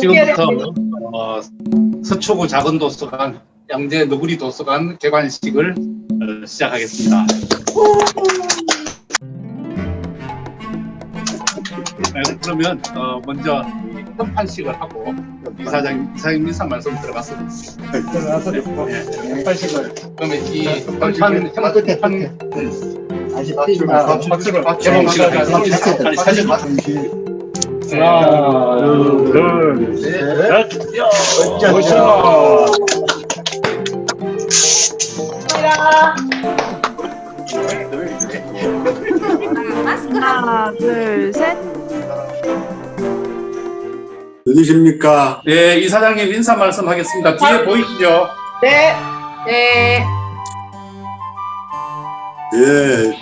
지금부터 어, 서초구 작은 도서관, 양재 너구리 도서관 개관식을 어, 시작하겠습니다. 네, 그러면 어, 먼저 이 현판식을 하고 이사장 이사장 인사 말씀 들어갔습니다. 들어가서 현판식을. 그러면 이 현판 현판 다시 아, 박수를 개봉식을 사진 하나, 둘, 셋, 오셔. 하나, 둘, 셋. 들리십니까? 네, 이사장님 인사 말씀하겠습니다. 뒤에 보이시죠? 네. 네. 예,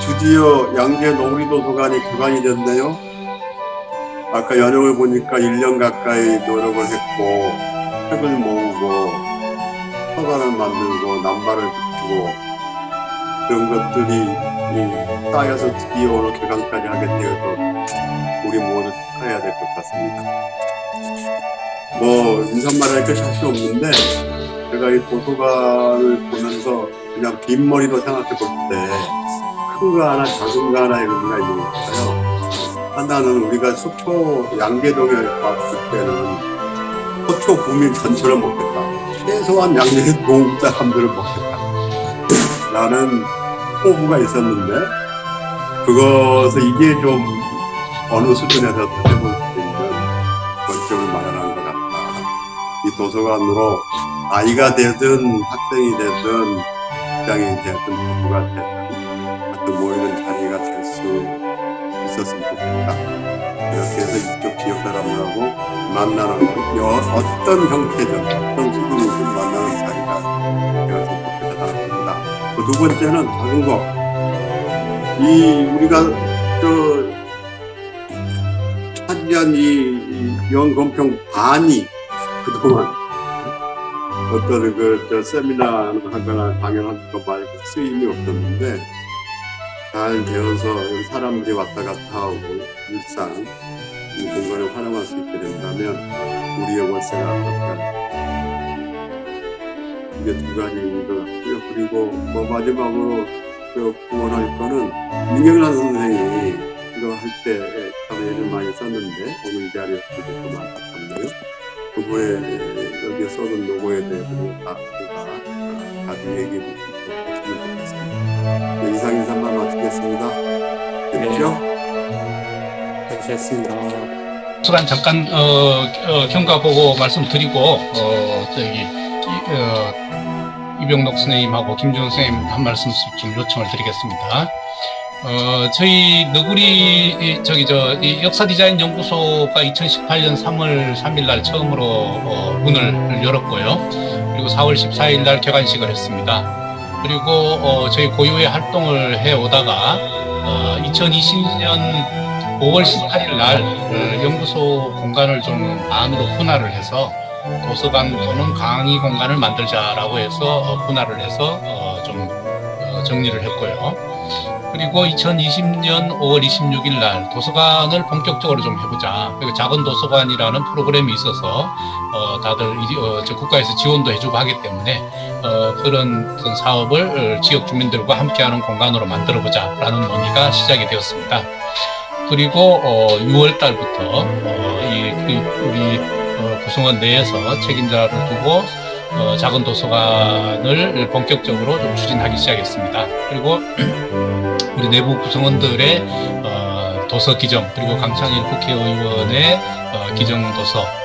드디어 양재 노구리도서관이 개관이 됐네요. 아까 연영을 보니까 1년 가까이 노력을 했고, 책을 모으고, 서관을 만들고, 남발을 붙이고, 그런 것들이 이 쌓여서 드디어 오늘 개관까지 하게 되어서 우리 모두 축하해야 될 것 같습니다. 뭐, 인사말할 것이 할수 없는데, 제가 이 도서관을 보면서 그냥 빈머리로 생각해 볼 때 큰 거 하나 작은 거 하나 이런 거 있는 것 같아요. 하나는 우리가 속초 양계동에 왔을 때는 속초 국민 전체를 먹겠다. 최소한 양계동 사람들을 먹겠다. 라는 포부가 있었는데 그것을 이게 좀 어느 수준에서 해볼 수 있는 원점을 마련한 것 같다. 이 도서관으로 아이가 되든 학생이 되든 직장인이 되든 부부가 되든 모이는 자리가 될 수 있 었으면 좋겠다. 이렇게 해서 이쪽 지역 사람들하고 만나는 여, 어떤 형태든 수준이든 만나는 자리가 되었으면 좋겠다 생각합니다. 그 두 번째는 거. 이 우리가 저 차지한 이, 이 영건평 반이 그동안 어떤 그 저 세미나를 하거나 강연하는 거 말고 쓰임이 없었는데 잘 되어서 사람들이 왔다 갔다 하고 일상 이 공간을 활용할 수 있게 된다면 우리의 월세가 아깝다. 이게 두 가지인 것 같고요. 그리고 뭐 마지막으로 그 구원할 거는 민경란 선생이 이거 할 때 참 애를 많이 썼는데 오늘 이 자리에 없어서 좀 안타깝네요. 그분의 여기에 써둔 노고에 대해서 다 우리가 나중에 얘기해 볼수 있 네, 이상 인사만 마치겠습니다. 됐죠? 잘했습니다. 수간 잠깐 어, 어, 경과 보고 말씀드리고 어, 저기 이, 어, 이병록 선생님하고 김준 선생님 한 말씀씩 좀 요청을 드리겠습니다. 어, 저희 너구리 이, 저기 저이 역사 디자인 연구소가 2018년 3월 3일 날 처음으로 어, 문을 열었고요. 그리고 4월 14일 날 개관식을 했습니다. 그리고 어, 저희 고유의 활동을 해 오다가 어, 2020년 5월 18일 날 어, 연구소 공간을 좀 안으로 분할을 해서 도서관 또는 강의 공간을 만들자라고 해서 어, 분할을 해서 어, 좀 어, 정리를 했고요. 그리고 2020년 5월 26일 날 도서관을 본격적으로 좀 해보자. 그리고 작은 도서관이라는 프로그램이 있어서 어, 다들 이- 어, 저 국가에서 지원도 해주고 하기 때문에 어, 그런 사업을 어, 지역 주민들과 함께하는 공간으로 만들어보자라는 논의가 시작이 되었습니다. 그리고 어, 6월 달부터 어, 이, 그 우리 어, 구성원 내에서 책임자를 두고 어, 작은 도서관을 본격적으로 좀 추진하기 시작했습니다. 그리고 우리 내부 구성원들의 어, 도서 기정 그리고 강창일 국회의원의 어, 기정 도서 어,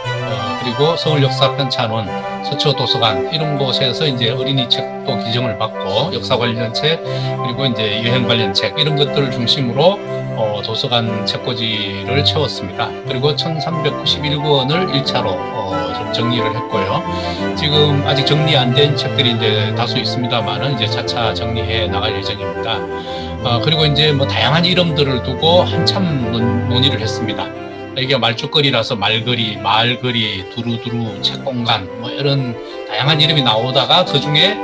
그리고 서울 역사 편 찬원 서초 도서관 이런 곳에서 이제 어린이 책도 기정을 받고 역사 관련 책 그리고 이제 여행 관련 책 이런 것들을 중심으로 어, 도서관 책꽂이를 채웠습니다. 그리고 1,391권을 1차로 어, 좀 정리를 했고요. 지금 아직 정리 안 된 책들이 이제 다수 있습니다만은 이제 차차 정리해 나갈 예정입니다. 어, 그리고 이제 뭐 다양한 이름들을 두고 한참 논, 논의를 했습니다. 이게 말죽거리라서 말거리, 마을거리, 두루두루, 책공간 뭐 이런 다양한 이름이 나오다가 그 중에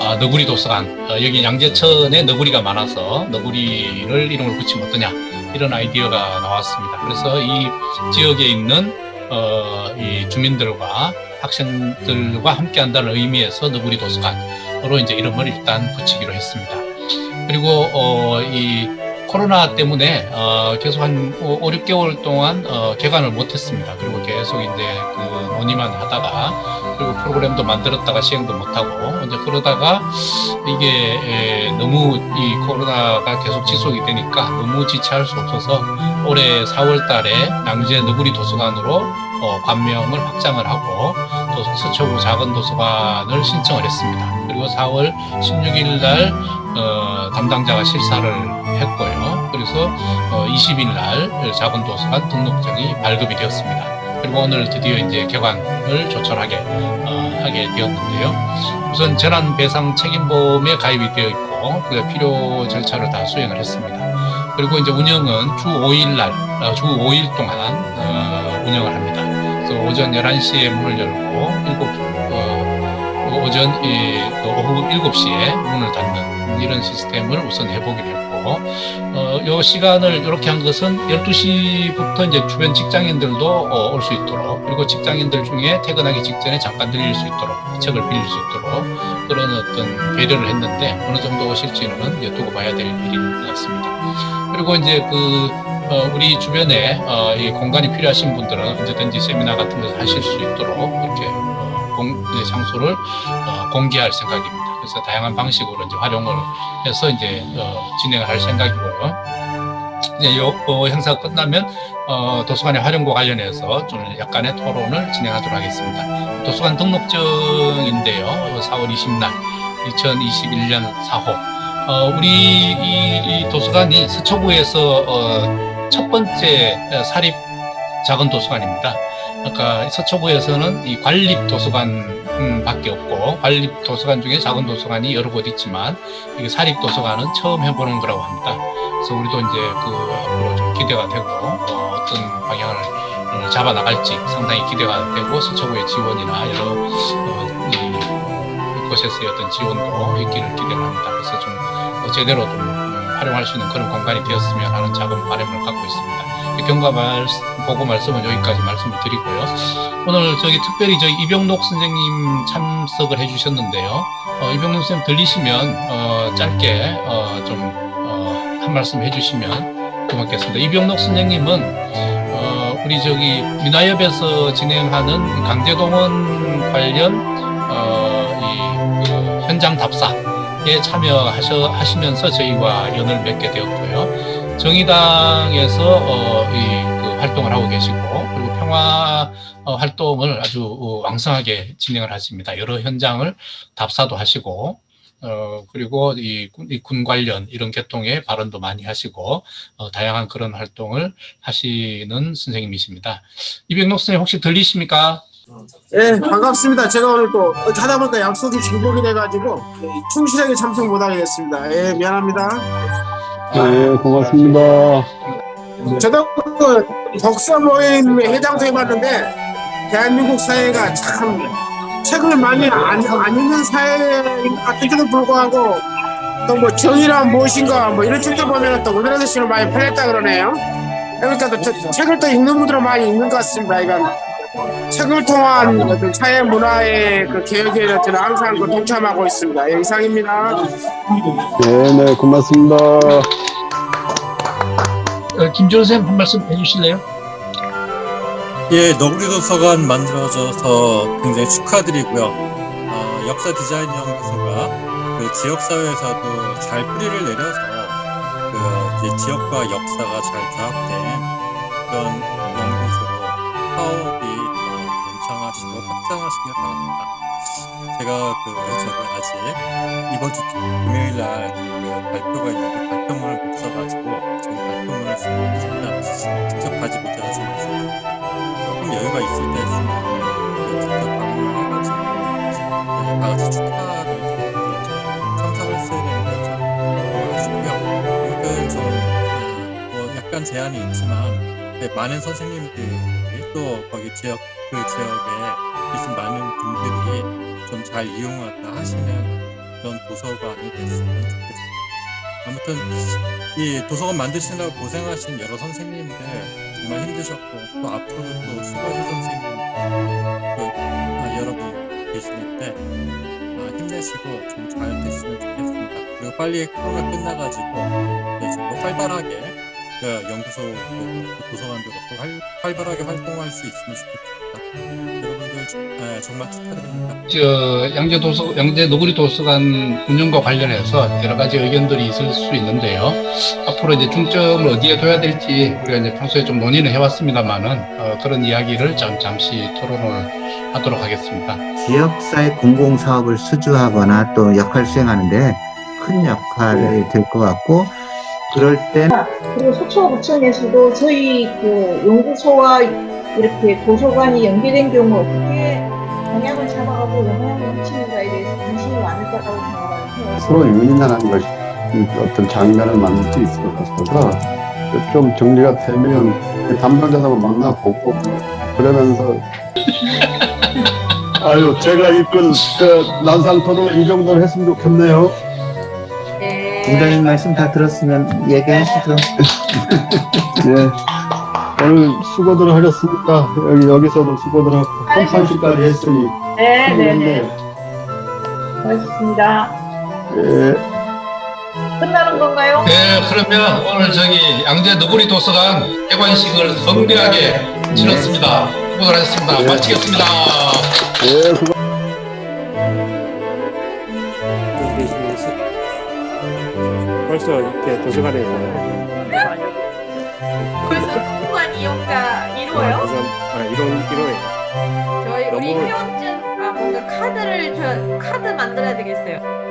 어, 너구리 도서관 어, 여기 양재천에 너구리가 많아서 너구리를 이름을 붙이면 어떠냐 이런 아이디어가 나왔습니다. 그래서 이 지역에 있는 어, 이 주민들과 학생들과 함께 한다는 의미에서 너구리 도서관으로 이제 이름을 일단 붙이기로 했습니다. 그리고 어, 이 코로나 때문에 어, 계속 한 5, 6개월 동안 어, 개관을 못했습니다. 그리고 계속 이제 그 논의만 하다가 그리고 프로그램도 만들었다가 시행도 못하고 이제 그러다가 이게 에, 너무 이 코로나가 계속 지속이 되니까 너무 지체할 수 없어서 올해 4월달에 양재 너구리 도서관으로 어, 관명을 확장을 하고 또 서초구 작은 도서관을 신청을 했습니다. 그리고 4월 16일 날 어, 담당자가 실사를 했고요. 그래서 어, 20일 날 작은 도서관 등록증이 발급이 되었습니다. 그리고 오늘 드디어 이제 개관을 조촐하게 어, 하게 되었는데요. 우선 재난 배상 책임보험에 가입이 되어 있고 그 필요 절차를 다 수행을 했습니다. 그리고 이제 운영은 주 5일 날, 어, 주 5일 동안 어, 운영을 합니다. 그래서 오전 11시에 문을 열고 7, 어, 오전 이, 그 오후 7시에 문을 닫는 이런 시스템을 우선 해보기로 했고 어, 요 시간을 이렇게 한 것은 12시부터 이제 주변 직장인들도 어, 올수 있도록 그리고 직장인들 중에 퇴근하기 직전에 잠깐 들릴 수 있도록 책을 빌릴 수 있도록 그런 어떤 배려를 했는데 어느 정도 오실지는 이제 두고 봐야 될 일인 것 같습니다. 그리고 이제 그 어, 우리 주변에 어, 이 공간이 필요하신 분들은 언제든지 세미나 같은 걸 하실 수 있도록 이렇게 어, 공, 이제 장소를 어, 공개할 생각입니다. 그래서 다양한 방식으로 이제 활용을 해서 이제 어, 진행을 할 생각이고요. 이제 요 어, 행사가 끝나면 어, 도서관의 활용과 관련해서 좀 약간의 토론을 진행하도록 하겠습니다. 도서관 등록증인데요. 4월 20날 2021년 4호 어, 우리 이, 이 도서관이 서초구에서 어, 첫 번째 사립 작은 도서관입니다. 그러니까 서초구에서는 이 관립 도서관 음, 밖에 없고 관립 도서관 중에 작은 도서관이 여러 곳 있지만 이게 사립 도서관은 처음 해보는 거라고 합니다. 그래서 우리도 이제 그 앞으로 좀 기대가 되고 어, 떤 방향을 어, 잡아 나갈지 상당히 기대가 되고 서초구의 지원이나 여러 어, 이 곳에서의 어떤 지원도 있기를 기대를 합니다. 그래서 좀 어, 제대로 좀 음, 활용할 수 있는 그런 공간이 되었으면 하는 작은 바람을 갖고 있습니다. 경과 말 보고 말씀은 여기까지 말씀을 드리고요. 오늘 저기 특별히 저희 이병록 선생님 참석을 해주셨는데요. 어, 이병록 선생님 들리시면 어, 짧게 어, 좀한 말씀 해주시면 고맙겠습니다. 이병록 선생님은 어, 우리 저기 민화협에서 진행하는 강제동원 관련 어, 이 그, 현장 답사에 참여하시면서 저희와 연을 맺게 되었고요. 정의당에서 어, 이, 그 활동을 하고 계시고 그리고 평화 어, 활동을 아주 어, 왕성하게 진행을 하십니다. 여러 현장을 답사도 하시고 어, 그리고 이, 군- 이 군 관련 이런 계통의 발언도 많이 하시고 어, 다양한 그런 활동을 하시는 선생님이십니다. 이병록 선생님 혹시 들리십니까? 예, 반갑습니다. 제가 오늘 또 하다 보니까 약속이 중복이 돼가지고 예, 충실하게 참석 못하게 됐습니다. 예, 미안합니다. 네, 고맙습니다. 저도 그 독서 모임 회장도 해봤는데 대한민국 사회가 참 책을 많이 안, 안 읽는 사회 같은데도 불구하고 또 뭐 정의란 무엇인가 뭐 이런 책들 보면 또 우리나라 식으로 많이 편했다 그러네요. 그러니까 또 저- 책을 또 읽는 분들은 많이 읽는 것 같습니다. 이건 책을 통한 어떤 사회 문화의 그 개혁에 저는 항상 그 동참하고 있습니다. 예, 이상입니다. 네, 네, 고맙습니다. 어, 김준 선생님 한 말씀 해주실래요? 예, 너구리 도서관 만들어져서 굉장히 축하드리고요. 어, 역사 디자인 연구소가 그 지역 사회에서도 잘 뿌리를 내려서 그 이제 지역과 역사가 잘 결합된 그런 연구소로 더 번창하시고 확장하시길 바랍니다. 제가 그 저기 아직 이번 주 금요일 날 그 발표가 있는데 발표문을 못 써가지고 저희 발표문을 쓰고 싶다 직접 가지 못해서. 조금 여유가 있을 때 직접 방문해가지고 네, 다 같이 축하를 드리고 참석을 했어야 되는데 좀 아쉽고요. 오늘 좀 네, 뭐 약간 제한이 있지만 네, 많은 선생님들이 또 거기 지역 그 지역에 계신 많은 분들이 좀 잘 이용하다 하시는 그런 도서관이 됐으면 좋겠습니다. 아무튼 이 도서관 만드시느라고 고생하신 여러 선생님들 정말 힘드셨고 또 앞으로 또 수고하실 선생님 또 아, 여러분 계시는데 아, 힘내시고 좀 잘 됐으면 좋겠습니다. 그리고 빨리 코로나 끝나가지고 네, 정말 활발하게 그 연구소도 그렇고 도서관도 그렇고 활, 활발하게 활동할 수 있으면 좋겠습니다. 여러분들 네, 정말 축하드립니다. 저 양재 도서 양재 노구리 도서관 운영과 관련해서 여러 가지 의견들이 있을 수 있는데요. 앞으로 이제 중점을 어디에 둬야 될지 우리가 이제 평소에 좀 논의는 해왔습니다만은 어, 그런 이야기를 잠, 잠시 토론을 하도록 하겠습니다. 지역사회 공공사업을 수주하거나 또 역할 수행하는데 큰 역할이 될 것 같고 그럴 때 그리고 서초구청에서도 저희 그 연구소와 이렇게 도서관이 연계된 경우 어떻게 방향을 잡아가고 영향을 미치는가에 대해서 관심이 많을 거라고 생각을 해요. 서로 유인하는 것이 어떤 장면을 만들 수 있을 것 같아서 좀 정리가 되면 담당자도 만나보고 그러면서 아유 제가 이끈 그 난상토론 이 정도로 했으면 좋겠네요. 네. 부장님 말씀 다 들었으면 얘기하시죠. 예. 오늘 수고들 하셨습니다. 여기 여기서도 수고들 하고 3, 40까지 했으니 네, 네, 네. 고맙습니다. 예. 끝나는 건가요? 네, 그러면 오늘 저기 양재 노구리 도서관 개관식을 성대하게 치렀습니다. 수고들 하셨습니다. 네. 마치겠습니다. 예, 수고. 벌써 이렇게 도서관에서 벌써 도서관 이용가 이루어요? 도서관 아 이런 이런 저희 우리 너무- 회원증 아 뭔가 카드를 저 카드 만들어야 되겠어요.